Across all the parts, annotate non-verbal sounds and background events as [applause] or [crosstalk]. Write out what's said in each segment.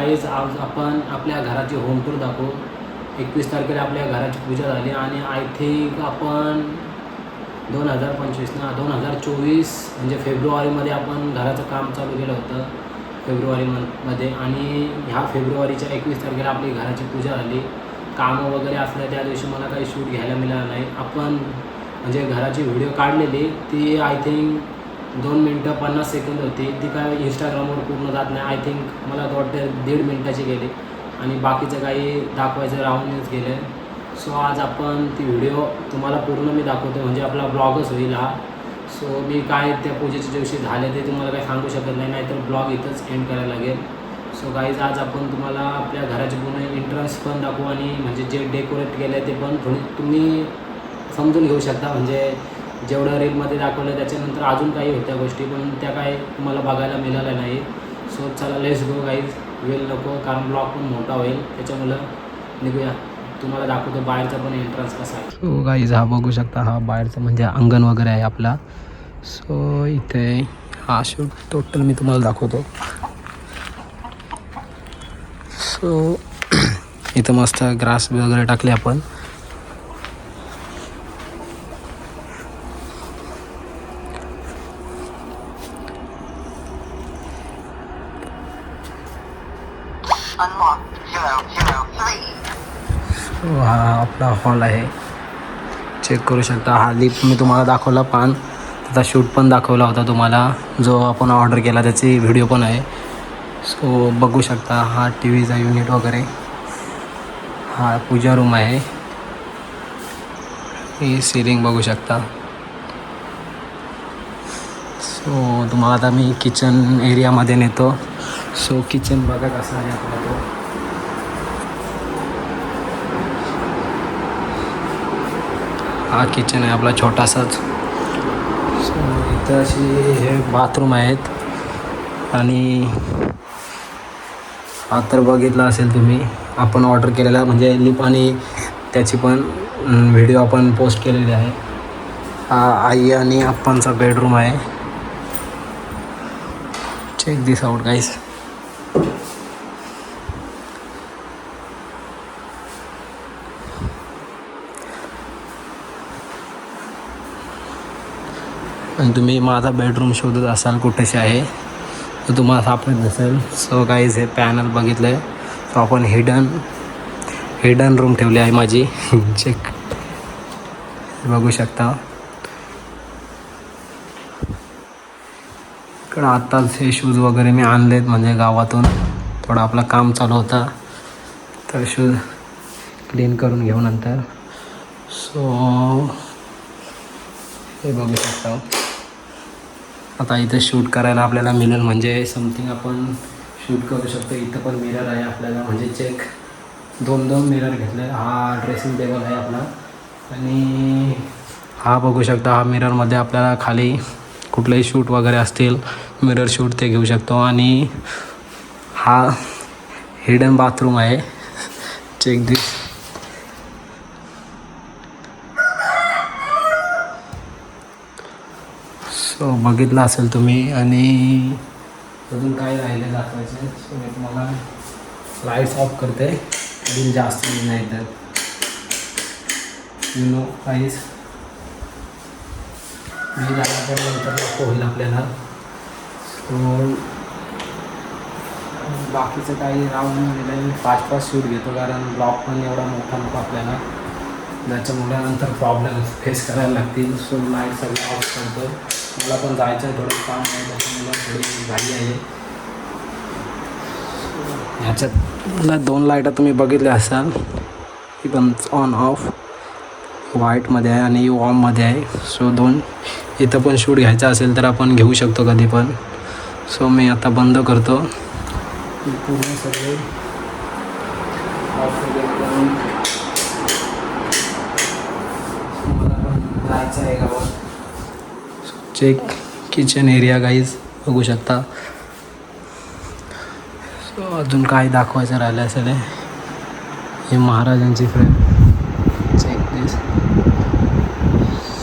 सकाळीच आज आपण आपल्या घराची होम टूर दाखवू. एकवीस तारखेला आपल्या घराची पूजा झाली आणि आय थिंक आपण दोन हजार पंचवीस ना दोन हजार चोवीस म्हणजे फेब्रुवारीमध्ये आपण घराचं काम चालू केलं होतं. फेब्रुवारी मध्ये आणि ह्या फेब्रुवारीच्या एकवीस तारखेला आपली घराची पूजा झाली. कामं वगैरे असल्या त्या दिवशी मला काही शूट घ्यायला मिळालं नाही. आपण म्हणजे घराची व्हिडिओ काढलेली ती आय थिंक दोन मिनटं पन्नास सेकंद होती. ती काय इंस्टाग्रामवर पूर्ण जात नाही. आय थिंक मला तर वाटतं दीड मिनटाची गेली. आणि बाकीचं काही दाखवायचं राहूनच गेलं. सो आज आपण ती व्हिडिओ तुम्हाला पूर्ण मी दाखवतो. म्हणजे आपला ब्लॉगच होईल हा. सो मी काय त्या पूजेच्या दिवशी झाले ते तुम्हाला काही सांगू शकत नाही. नाहीतर ब्लॉग इथंच एंड करायला लागेल. सो गाईज आज आपण तुम्हाला आपल्या घराचे पूर्ण एंट्रन्स पण दाखवू आणि म्हणजे जे डेकोरेट केलं आहे ते पण थोडी तुम्ही समजून घेऊ शकता. म्हणजे जेवढं रीलमध्ये दाखवलं त्याच्यानंतर अजून काही होत्या गोष्टी पण त्या काय तुम्हाला बघायला मिळाल्या नाही. सो चला लेस गो गाईज वेल नको कारण ब्लॉग पण मोठा होईल. त्याच्यामुळं निघूया. तुम्हाला दाखवतो बाहेरचा पण एंट्रन्स कसा आहे. सो गाईज हा बघू शकता हा बाहेरचं म्हणजे अंगण वगैरे आहे आपला. सो इथे हा शूट टोटल मी तुम्हाला दाखवतो. सो [clears throat] इथं मस्त ग्रास वगैरे टाकले आपण. हा आपला हॉल आहे. चेक करू शकता. हा लिप मी तुम्हाला दाखवला पान. त्याचा शूट पण दाखवला होता तुम्हाला. जो आपण ऑर्डर केला त्याची व्हिडिओ पण आहे. सो बघू शकता. हा टी व्हीचा युनिट वगैरे. हा पूजा रूम आहे. ही सिलिंग बघू शकता. सो तुम्हाला आता मी किचन एरियामध्ये नेतो. सो किचन बघा कसं आहे आपला तो. हा किचन आहे आपला छोटासाच. इथं अशी हे बाथरूम आहेत. आणि हा तर बघितला असेल तुम्ही आपण ऑर्डर केलेला म्हणजे लिप आणि त्याची पण व्हिडिओ आपण पोस्ट केलेली आहे. हा आई आणि आप्पांचा बेडरूम आहे. चेक दिस आउट गाईस आणि तुम्ही माझा बेडरूम शोधत असाल कुठेशी आहे तर तुम्हाला सापडत नसेल. सो काहीच हे पॅनल बघितलं आहे सो आपण हिडन हिडन रूम ठेवली आहे माझी. [laughs] चेक बघू शकता. इकडं आत्ताच हे शूज वगैरे मी आणलेत म्हणजे गावातून. थोडं आपलं काम चालू होता. तर शूज क्लीन करून घेऊ नंतर. सो हे बघू शकता. आता इथं शूट करायला आपल्याला मिळेल म्हणजे समथिंग आपण शूट करू शकतो. इथं पण मिरर आहे आपल्याला म्हणजे चेक दोन दोन मिरर घेतले. हा ड्रेसिंग टेबल आहे आपला. आणि हा बघू शकता हा मिररमध्ये आपल्याला खाली कुठलेही शूट वगैरे असतील मिरर शूट ते घेऊ शकतो. आणि हा हिडन बाथरूम आहे. [laughs] चेक दिस सो बघितलं असेल तुम्ही. आणि अजून काय राहिले दाखवायचे? सो मी तुम्हाला लाईट्स ऑफ करते. बिल जास्त बिल नाही तर यु नो काहीच बिल आला तर नंतर नको होईल आपल्याला. सो बाकीचं काही राहून गेलं मी फास्ट फास्ट शूट घेतो कारण ब्लॉक पण एवढा मोठा नको आपल्याला. त्याच्यामुळे नंतर प्रॉब्लेम फेस करायला लागतील. सो लाइट सगळं ऑफ करतो मला पण जायचं आहे थोडं काम आहे त्याच्यामुळे थोडी घाई आहे. ह्याच्यात दोन लाईटा तुम्ही बघितल्या असाल. ती पण ऑन ऑफ व्हाईटमध्ये आहे आणि वॉर्ममध्ये आहे. सो दोन इथं पण शूट घ्यायचा असेल तर आपण घेऊ शकतो कधी पण. सो मी आता बंद करतो. पूर्ण सगळे मला जायचं आहे गावात. चेक किचन एरिया गाईज बघू शकता. सो अजून काय दाखवायचं राहिलं असेल हे. हे महाराजांची फ्रेम चेक दिस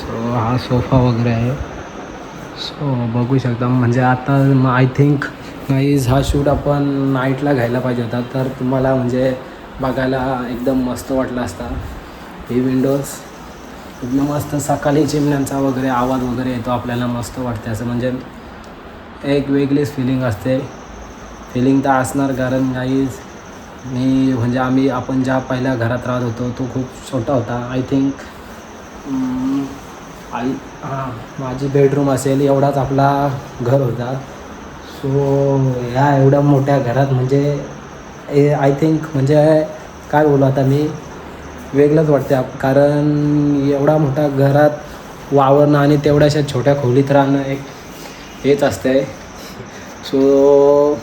सो हा सोफा वगैरे आहे. सो बघू शकता. म्हणजे आता आय थिंक गाईज हा शूट आपण नाईटला घ्यायला पाहिजे होता. तर तुम्हाला म्हणजे बघायला एकदम मस्त वाटला असता. ही विंडोज एकदम मस्त सकाळी चिमण्यांचा वगैरे आवाज वगैरे येतो आपल्याला मस्त वाटते. असं म्हणजे एक वेगळीच फिलिंग असते. फिलिंग तर असणार कारण गाईज मी म्हणजे आम्ही आपण ज्या पहिल्या घरात राहत होतो तो खूप छोटा होता. आय थिंक आई हां माझी बेडरूम असेल एवढाच आपला घर होता. सो ह्या एवढ्या मोठ्या घरात म्हणजे आय थिंक म्हणजे काय बोलू आता मी? वेगळंच वाटते आप कारण एवढा मोठा घरात वावरणं आणि तेवढ्याशा छोट्या खोलीत राहणं एक हेच असतंय. सो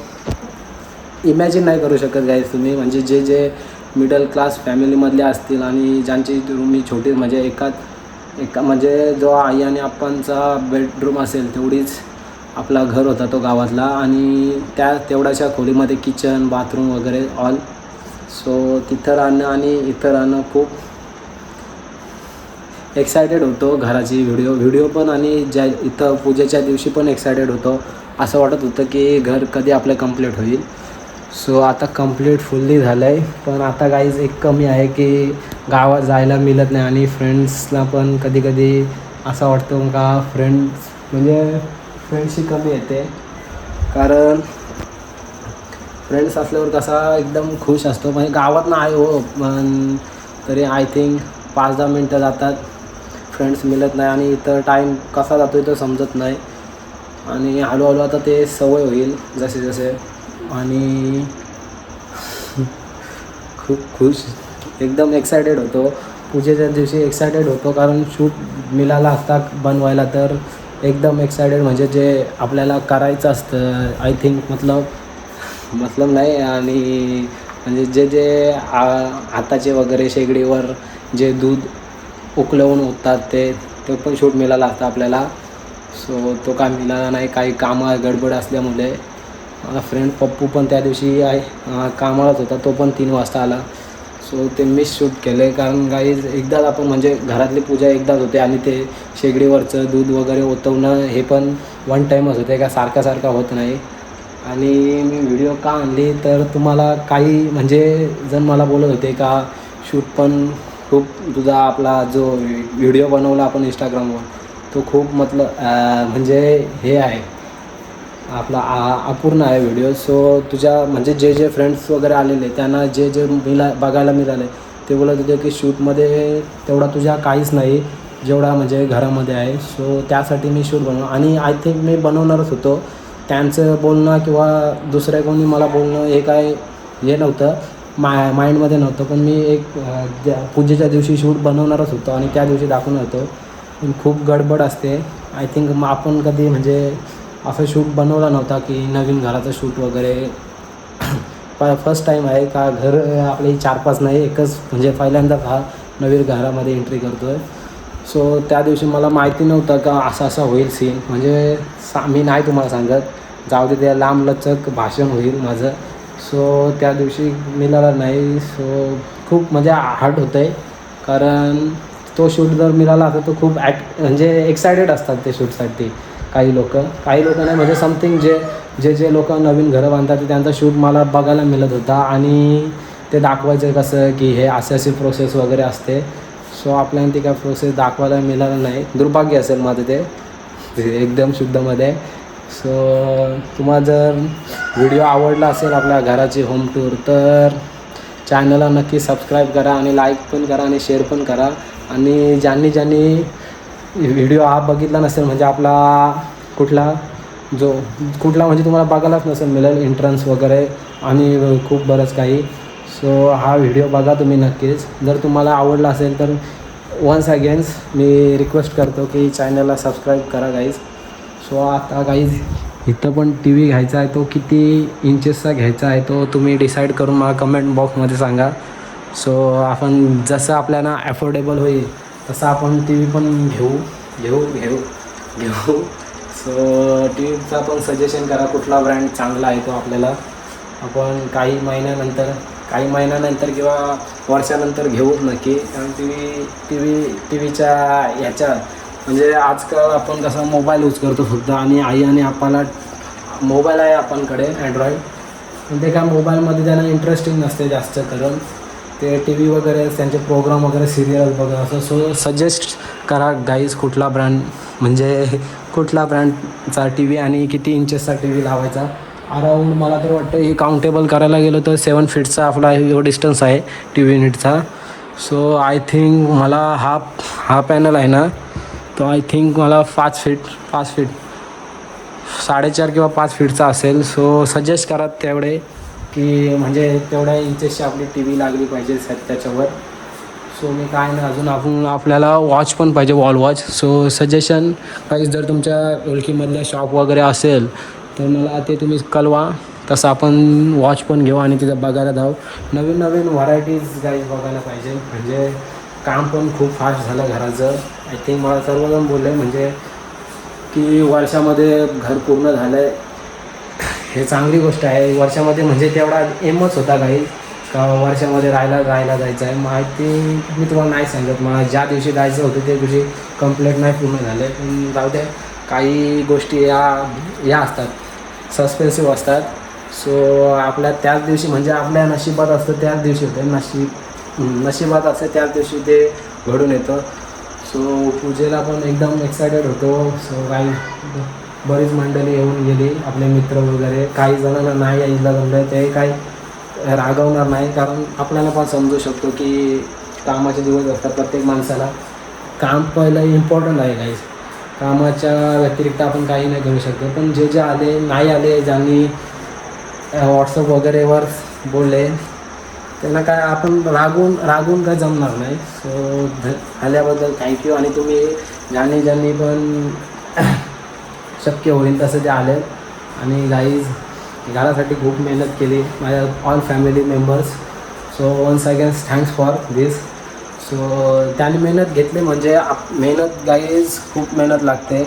इमॅजिन नाही करू शकत गाईज तुम्ही. म्हणजे जे जे मिडल क्लास फॅमिलीमधले असतील आणि ज्यांची रूम छोटी म्हणजे एकात एका म्हणजे जो आई आणि आप्पांचा बेडरूम असेल तेवढीच आपला घर होता तो गावातला. आणि त्या तेवढ्याशा खोलीमध्ये किचन बाथरूम वगैरे ऑल सो तिथं राहणं आणि इथं राहणं खूप एक्सायटेड होतो. घराची व्हिडिओ व्हिडिओ पण आणि ज्या इथं पूजेच्या दिवशी पण एक्सायटेड होतो. असं वाटत होतं की घर कधी आपलं कंप्लीट होईल. सो आता कंप्लीट फुल्ली झालं आहे पण आता काहीच एक कमी आहे की गावात जायला मिळत नाही आणि फ्रेंड्सला पण कधी कधी असं वाटतं का फ्रेंड्स म्हणजे फ्रेंडशी कमी येते. कारण फ्रेंड्स असल्यावर कसा एकदम खुश असतो. म्हणजे गावात ना आहे हो पण तरी आय थिंक पाच दहा मिनटं जातात. फ्रेंड्स मिळत नाही आणि इथं टाईम कसा जातो तो समजत नाही. आणि हळूहळू आता ते सवय होईल जसे जसे. आणि [laughs] खूप खुश एकदम एक्सायटेड होतो. पूजेच्या दिवशी एक्सायटेड होतो कारण शूट मिळाला असता बनवायला तर एकदम एक्सायटेड म्हणजे जे आपल्याला करायचं असतं आय थिंक मतलब मतलब नाही आणि म्हणजे जे जे आ हाताचे वगैरे शेगडीवर जे दूध उकलवून होतात ते ते पण शूट मिळाला असतं आपल्याला. सो तो काय मिळाला नाही काही कामं गडबड असल्यामुळे माझा फ्रेंड पप्पू पण त्या दिवशी आहे कामालाच होता तो पण तीन वाजता आला. सो ते मीच शूट केले कारण काही एकदाच आपण म्हणजे घरातली पूजा एकदाच होते आणि ते शेगडीवरचं दूध वगैरे ओतवणं हे पण वन टाईमच होते का सारखा सारखा होत नाही. आणि मी व्हिडिओ का आणली? तर तुम्हाला काही म्हणजे जण मला बोलत होते का शूट पण खूप तुझा आपला जो व्हिडिओ बनवला आपण इंस्टाग्रामवर तो खूप मतलब म्हणजे हे आहे. आपला आ अपूर्ण आहे व्हिडिओ सो तुझ्या म्हणजे जे जे फ्रेंड्स वगैरे आलेले त्यांना जे जे मिला बघायला मिळाले ते बोलत होते की शूटमध्ये तेवढा तुझ्या काहीच नाही जेवढा म्हणजे घरामध्ये आहे. सो त्यासाठी मी शूट बनव आणि आय थिंक मी बनवणारच होतो. त्यांचं बोलणं किंवा दुसऱ्या कोणी मला बोलणं हे काय हे नव्हतं. माय माइंडमध्ये नव्हतं. पण मी एक ज्या- पूजेच्या दिवशी शूट बनवणारच होतो आणि त्या दिवशी दाखवणार होतो पण खूप गडबड असते. आय थिंक मग आपण कधी म्हणजे असं शूट बनवला नव्हता की नवीन घराचं शूट वगैरे. प फर्स्ट टाईम आहे का घर आपले चार पाच नाही एकच म्हणजे पहिल्यांदाच हा नवीन घरामध्ये एंट्री करतो आहे सो त्या दिवशी मला माहिती नव्हतं का असं असं होईल सीन म्हणजे सा मी नाही तुम्हाला सांगत. जाऊ दे त्या लांबलचक भाषण होईल माझं. सो त्या दिवशी मिळालं नाही. सो खूप म्हणजे हार्ड होतं आहे कारण तो शूट जर मिळाला असता तर खूप ॲक्ट म्हणजे एक्सायटेड असतात ते शूटसाठी काही लोक. काही लोक नाही म्हणजे समथिंग जे जे जे लोक नवीन घरं बांधतात ते त्यांचा शूट मला बघायला मिळत होता. आणि ते दाखवायचं कसं की हे असे असे प्रोसेस वगैरे असते. सो आपल्याला ती काय प्रोसेस दाखवायला मिळालं नाही. दुर्भाग्य असेल माझं ते. एकदम शुद्धमध्ये. सो तुम्हाला जर व्हिडिओ आवडला असेल आपल्या घराची होम टूर तर चॅनलला नक्की सबस्क्राईब करा आणि लाईक पण करा आणि शेअर पण करा. आणि ज्यांनी ज्यांनी व्हिडिओ हा बघितला नसेल म्हणजे आपला कुठला जो कुठला म्हणजे तुम्हाला बघायलाच नसेल मिळेल एंट्रन्स वगैरे आणि खूप बरंच काही. सो हा व्हिडिओ बघा तुम्ही नक्कीच. जर तुम्हाला आवडला असेल तर वन्स अगेन्स मी रिक्वेस्ट करतो की चॅनलला सबस्क्राईब करा गाईज सो आता गाईज इथं पण टी व्ही घ्यायचा आहे तो किती इंचेसचा घ्यायचा आहे तो तुम्ही डिसाईड करून मला कमेंट बॉक्समध्ये सांगा. सो आपण जसं आपल्याला अफोर्डेबल होईल तसं आपण टी व्ही पण घेऊ घेऊ घेऊ घेऊ. सो टी व्हीचा पण सजेशन करा कुठला ब्रँड चांगला आहे तो आपल्याला. आपण काही महिन्यानंतर काही महिन्यानंतर किंवा वर्षानंतर घेऊच नक्की. कारण T V T V T व्हीच्या ह्याच्या म्हणजे आजकाल आपण कसं मोबाईल यूज करतो फक्त आणि आई आणि आपल्याला मोबाईल आहे आपणकडे अँड्रॉईड पण ते काय मोबाईलमध्ये त्यांना इंटरेस्टिंग नसते जास्त करून ते टी व्ही वगैरे त्यांचे प्रोग्राम वगैरे सिरियल बघा असं सो सजेस्ट करा गाईज कुठला ब्रँड म्हणजे कुठला ब्रँडचा टी व्ही आणि किती इंचेसचा टी व्ही लावायचा. अराऊंड मला तर वाटतं हे काउंटेबल करायला गेलो तर सेवन फीटचा आपला जो डिस्टन्स आहे टी व्ही युनिटचा सो आय थिंक मला हा हा पॅनल आहे ना तो आय थिंक मला पाच फीट पाच फीट साडेचार किंवा पाच फीटचा असेल. सो सजेस्ट करा तेवढे की म्हणजे तेवढ्या इंचेसची आपली टी व्ही लागली पाहिजे स- त्याच्यावर. सो मी काय नाही अजून आपण आपल्याला वॉच पण पाहिजे वॉल वॉच सो सजेशन काही जर तुमच्या ओळखीमधल्या शॉप वगैरे असेल तर मला ते तुम्ही कळवा. तसं आपण वॉच पण घेऊ आणि तिथं बघायला जाऊ. नवीन नवीन व्हरायटीज गाईज बघायला पाहिजे. म्हणजे काम पण खूप फास्ट झालं घराचं. आय थिंक मला सर्वजण बोलले म्हणजे की वर्षामध्ये घर पूर्ण झालं आहे हे चांगली गोष्ट आहे. वर्षामध्ये म्हणजे तेवढा एमच होता काही. का वर्षामध्ये राहायला राहायला जायचं आहे माहिती मी तुम्हाला नाही सांगत. मला ज्या दिवशी जायचं होतं त्या दिवशी कंप्लेंट नाही पूर्ण झाले पण जाऊ द्या काही गोष्टी या या असतात. सस्पेन्सिव्ह असतात. सो आपल्या त्याच दिवशी म्हणजे आपल्या नशिबात असतं त्याच दिवशी होतं. नशीब नशिबात असतं त्याच दिवशी ते घडून येतं. सो पूजेला पण एकदम एक्सायटेड होतो. सो काही बरीच मंडळी येऊन गेली आपले मित्र वगैरे. काही जणांना नाही यायला जमलं. ते काही रागवणार नाही. कारण आपल्याला पण समजू शकतो की कामाचे दिवस असतात प्रत्येक माणसाला. काम पहिलं इम्पॉर्टंट आहे काही कामाच्या व्यतिरिक्त आपण काही नाही करू शकतो. पण जे जे आले नाही आले ज्यांनी व्हॉट्सअप वगैरेवर बोलले त्यांना काय आपण रागून रागून काय जमणार नाही. सो ध आल्याबद्दल थँक्यू आणि तुम्ही ज्यांनी ज्यांनी पण [coughs] शक्य होईल तसं ते आले. आणि गाईज घरासाठी खूप मेहनत केली. माझ्या all family members so once again thanks for this so त्याने मेहनत घेतली म्हणजे आप मेहनत गाईज खूप मेहनत लागते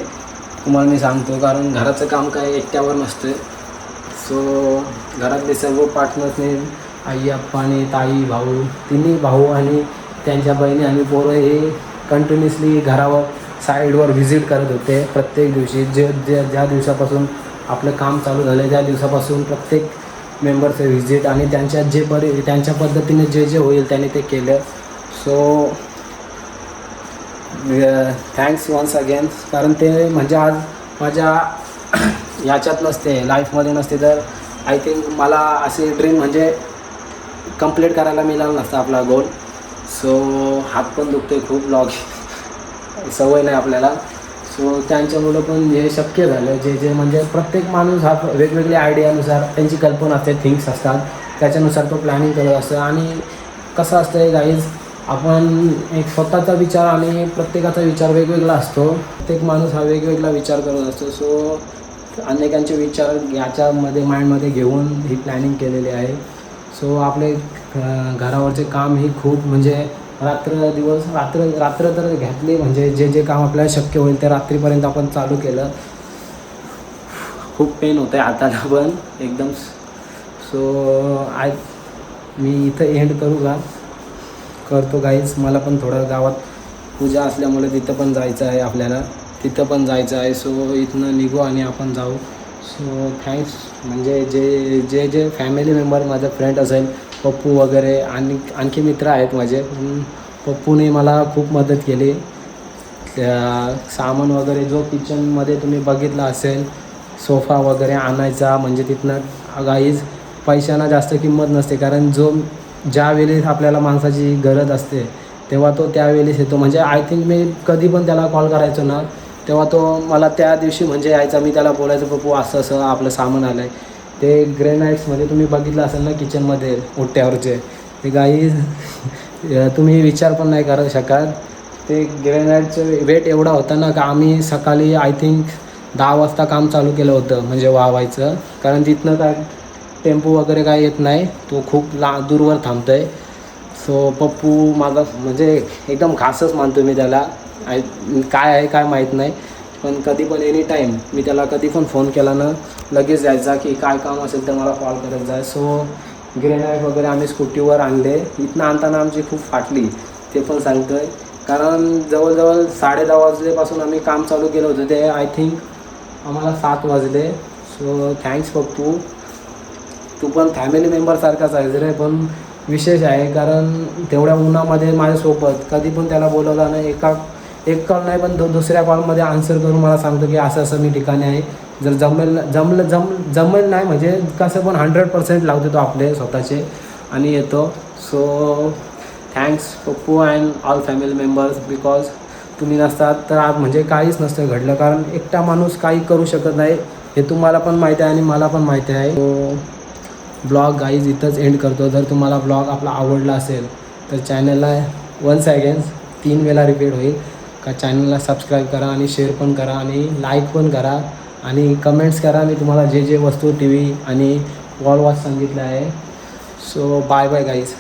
तुम्हाला मी सांगतो कारण घराचं काम काय एकट्यावर नसतं सो घरातले सर्व पार्टनर्सने आई आप्पा आणि ताई भाऊ तिन्ही भाऊ आणि त्यांच्या बहिणी आणि पोरं हे कंटिन्युअसली घरावर साईडवर व्हिजिट करत होते प्रत्येक दिवशी. जे ज्या ज्या दिवसापासून आपलं काम चालू झालं त्या दिवसापासून प्रत्येक मेंबरचं व्हिजिट आणि त्यांच्या जे बरे त्यांच्या पद्धतीने जे जे होईल त्यांनी ते केलं. सो थँक्स वन्स अगेन कारण ते म्हणजे आज माझ्या [clears throat] ह्याच्यात नसते लाईफमध्ये नसते. तर आय थिंक मला असे ड्रीम म्हणजे कंप्लीट करायला मिळालं नसतं आपला गोल सो हात पण दुखते खूप लॉग [laughs] सवय नाही आपल्याला. सो त्यांच्यामुळं पण हे शक्य झालं. जे जे म्हणजे प्रत्येक माणूस हा वेगवेगळ्या आयडियानुसार त्यांची कल्पना असते थिंग्स असतात. त्याच्यानुसार तो प्लॅनिंग करत असतो. आणि कसं असतं गाईज आपण एक स्वतःचा विचार आणि प्रत्येकाचा विचार वेगवेगळा असतो. प्रत्येक माणूस हा वेगवेगळा विचार करत असतो. सो अनेकांचे विचार याच्यामध्ये माइंडमध्ये घेऊन ही प्लॅनिंग केलेली आहे. सो आपले घरावरचे काम ही खूप म्हणजे रात्र दिवस रात्र रात्र तर घातली म्हणजे जे जे काम आपल्याला शक्य होईल ते रात्रीपर्यंत आपण चालू केलं. खूप पेन होतं आहे हाताला पण एकदम. सो आय मी इथं एंड करू का करतो गाईज मला पण थोडं गावात पूजा असल्यामुळे तिथं पण जायचं आहे आपल्याला. तिथं पण जायचं आहे. सो इथनं निघू आणि आपण जाऊ. सो थँक्स म्हणजे जे जे जे फॅमिली मेंबर माझा फ्रेंड असेल पप्पू वगैरे आणि आणखी मित्र आहेत माझे. पप्पूने मला खूप मदत केली. सामान वगैरे जो किचनमध्ये तुम्ही बघितला असेल सोफा वगैरे आणायचा म्हणजे तिथनं गाईज पैशांना जास्त किंमत नसते. कारण जो ज्या वेळेस आपल्याला माणसाची गरज असते तेव्हा तो त्यावेळेस येतो. म्हणजे आय थिंक मी कधी पण त्याला कॉल करायचो ना तेव्हा तो मला त्या दिवशी म्हणजे यायचा मी त्याला बोलायचं पप्पू असं असं आपलं सामान आलं आहे ते ग्रेनाईट्समध्ये तुम्ही बघितलं असेल ना किचनमध्ये ओट्यावरचे. ते गाई [laughs] तुम्ही विचार पण नाही करू शकत. ते ग्रेनाईटचं वेट एवढा होता ना का आम्ही सकाळी आय थिंक दहा वाजता काम चालू केलं होतं म्हणजे वावायचं. कारण तिथनं काय टेम्पो वगैरे काय येत नाही. तो खूप ला दूरवर थांबतो आहे सो पप्पू माझा म्हणजे एकदम खासच मानतो मी त्याला. आय काय आहे काय माहीत नाही. पण कधी पण एनी टाईम मी त्याला कधी पण फोन केला ना लगेच जायचा की काय काम असेल तर मला कॉल करत जाय सो ग्रेनाईट वगैरे आम्ही स्कूटीवर आणले. इथनं आणताना आमची खूप फाटली. ते पण सांगतो आहे कारण जवळजवळ साडे दहा वाजल्यापासून आम्ही काम चालू केलं होतं. ते आय थिंक आम्हाला सात वाजले. So thanks Pappu. तू पण फॅमिली मेंबरसारखाच आहेस रे पण विशेष आहे कारण तेवढ्या उन्हामध्ये माझ्यासोबत कधी पण त्याला बोलवलं नाही एका एक कॉल नाही पण दु दुसऱ्या कॉलमध्ये आन्सर करून मला सांगतो की असं असं मी ठिकाणी आहे. जर जमेल जमलं जम जमेल नाही म्हणजे कसं पण हंड्रेड पर्सेंट लावतो तो आपले स्वतःचे आणि येतो. So thanks Pappu and all family members because तुम्ही नसतात तर आज म्हणजे काहीच नसतं घडलं कारण एकटा माणूस काही करू शकत नाही हे तुम्हाला पण माहिती आहे आणि मला पण माहिती आहे. सो ब्लॉग गाईज इथंच एंड करतो. जर तुम्हाला ब्लॉग आपला आवडला असेल तर चॅनलला वन सेकंड्स तीन वेळा रिपीट होईल. का चॅनलला सबस्क्राईब करा आणि शेअर पण करा आणि लाईक पण करा आणि कमेंट्स करा. मी तुम्हाला जे जे वस्तू टी व्ही आणि वॉल वॉच सांगितलं आहे. So bye bye guys